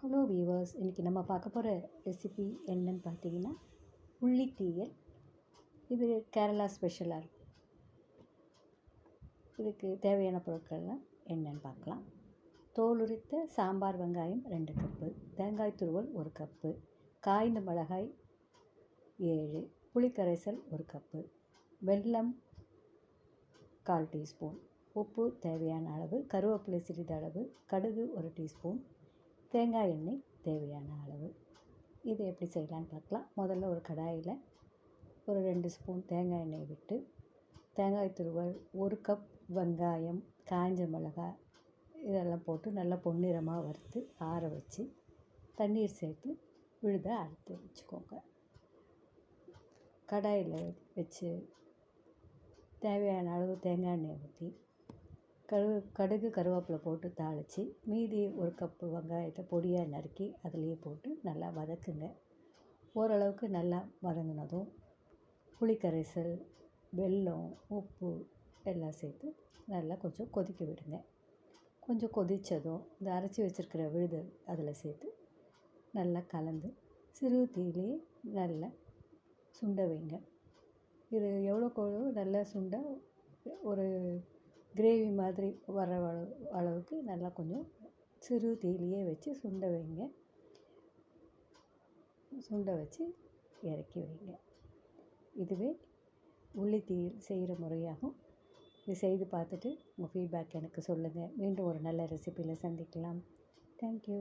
Hello viewers இன்றைக்கி நம்ம பார்க்க போகிற ரெசிபி என்னன்னு பார்த்தீங்கன்னா உள்ளித்தீயல். இது கேரளா ஸ்பெஷலாக இருக்கும் இதுக்கு தேவையான பொருட்கள்லாம் என்னென்னு பார்க்கலாம். தோலுரித்த சாம்பார் வெங்காயம் ரெண்டு கப்பு தேங்காய் துருவல் ஒரு கப்பு காய்ந்த மிளகாய் ஏழு புளிக்கரைசல் ஒரு கப்பு வெல்லம் கால் டீஸ்பூன் உப்பு தேவையான அளவு கருவேப்பிலை சிறிதளவு கடுகு ஒரு டீஸ்பூன் தேங்காய் எண்ணெய் தேவையான அளவு. இது எப்படி செய்யலான்னு பார்க்கலாம். முதல்ல ஒரு கடாயில் ஒரு ரெண்டு ஸ்பூன் தேங்காய் எண்ணெய் விட்டு தேங்காய் துருவல் ஒரு கப் வெங்காயம் காஞ்ச மிளகாய் இதெல்லாம் போட்டு நல்லா பொன்னிறமாக வறுத்து ஆற வச்சு தண்ணீர் சேர்த்து விழுத அறுத்து வச்சுக்கோங்க. கடாயில் வச்சு தேவையான அளவு தேங்காய் எண்ணெய் ஊற்றி கரு கடுகு கருவேப்பிலை போட்டு தாளித்து மீதி ஒரு கப்பு வெங்காயத்தை பொடியாக நறுக்கி அதுலேயே போட்டு நல்லா வதக்குங்க. ஓரளவுக்கு நல்லா வதங்கினதும் புளிக்கரைசல் வெல்லம் உப்பு எல்லாம் சேர்த்து நல்லா கொஞ்சம் கொதிக்க விடுங்க. கொஞ்சம் கொதித்ததும் இந்த அரைச்சி வச்சுருக்கிற விழுது அதில் சேர்த்து நல்லா கலந்து சிறு தீயிலே நல்லா சுண்ட வைங்க. இது எவ்வளோக்கு எவ்வளோ நல்லா சுண்ட ஒரு கிரேவி மாதிரி வர அளவுக்கு நல்லா கொஞ்சம் சிறு தீயிலையே வச்சு சுண்ட வைங்க. சுண்ட வச்சு இறக்கி வைங்க. இதுவே உள்ளி தீயில் செய்கிற முறையாகும் இது செய்து பார்த்துட்டு உங்கள் ஃபீட்பேக் எனக்கு சொல்லுங்கள் மீண்டும் ஒரு நல்ல ரெசிப்பியில் சந்திக்கலாம். தேங்க்யூ